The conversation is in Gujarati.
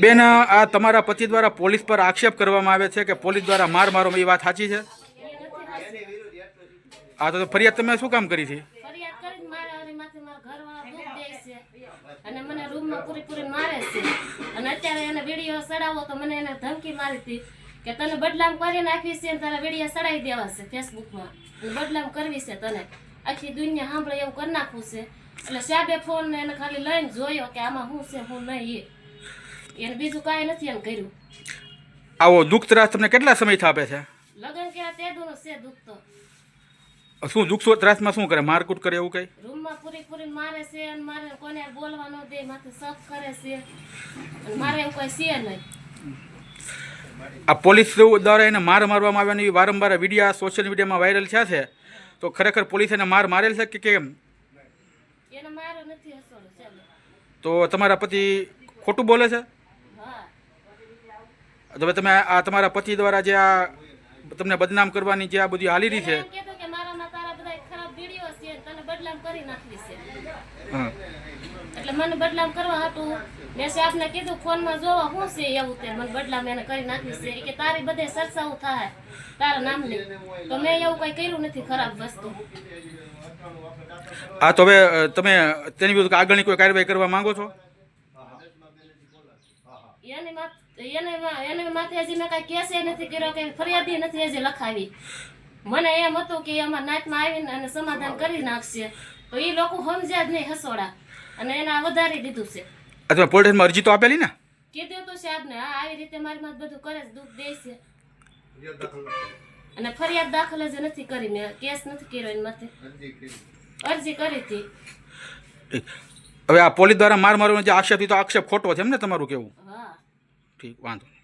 બેન, આ તમારા પતિ દ્વારા પોલીસ પર આક્ષેપ કરવામાં આવે છે કે પોલીસ દ્વારા માર મારો એ વાત સાચી છે? આ તો ફરિયાદ તમે શું કામ કરી હતી અને મને રૂમમાં પૂરી મારે છે. અને અત્યારે એને વીડિયો ચડાવો તો મને એને ધમકી મારી હતી કે તને બદલામ કરી નાખવી છે તારા વીડિયો ચડાવી દેવા છે ફેસબુકમાં. બદલામ કરવી છે તને. આખી દુનિયા સાંભળે એવું કરી નાખવું છે. એટલે સાહેબે ફોન એને ખાલી લઈને જોયો કે આમાં શું છે શું નહીં. એને બીજું કાંઈ નથી એને કર્યું. આવો દુઃખ ત્રાસ તમને કેટલા સમયથી આપે છે? લગન કે તે દોનો છે દુઃખ તો. શું દુઃખ ત્રાસમાં શું કરે? મારકૂટ કરે એવું કઈ? રૂમમાં પૂરી પૂરી મારે છે અને મારે કોને બોલવા ન દે માથે શક કરે છે. અને મારે એવું કોઈ છે નહીં. આ પોલીસ દ્વારા એને માર મારવામાં આવ્યાની વારંવાર વિડીયા સોશિયલ મીડિયામાં વાયરલ થયા છે? તો ખરેખર પોલીસ એને માર મારેલ છે કે કેમ? એને મારો નથી તો તમારા પતિ ખોટું બોલે છે? હવે તમે આ તમારા પતિ દ્વારા જે આ તમને બદનામ કરવાની જે આ બધી હાલી રહી છે એટલે મને બદલામ કરવા હતું. મેં સાહેબને કીધું ફોનમાં જોવા શું છે એવું તે? મને બદલામ એને કરી નાખવી છે. કે તારી બધે ચર્ચાઓ થાય. તારા નામની તો મેં એવું કઈ કર્યું નથી ખરાબ વસ્તુ. આ તો હવે તમે તેની વિરુદ્ધ આગળની કોઈ કાર્યવાહી કરવા માંગો છો? એની એને મા- એને માથે હજી મેં કાંઈ કેસે નથી કર્યો કે ફરિયાદી નથી હજી લખાવી. મને એમ હતું કે અમારા નાતમાં આવીને અને સમાધાન કરી નાખશે. તો એ લોકો સમજ્યા જ નહીં હસોડા. અને એના વધારી દીધું છે. અથવા પોલીસમાં અરજી તો આપેલી ને? કીધું તો સાહેબને હા આવી રીતે મારી માં બધું કરે છે દુઃખ દે છે. અને ફરિયાદ દાખલ જ નથી કરી મેં કેસ નથી કર્યો એની માથે. અરજી કરી. હતી. હવે આ પોલીસ દ્વારા માર મારવાનો જે આક્ષેપ એ તો આક્ષેપ ખોટો છે એમ ને તમારું કેવું હા ઠીક વાંધો નહીં.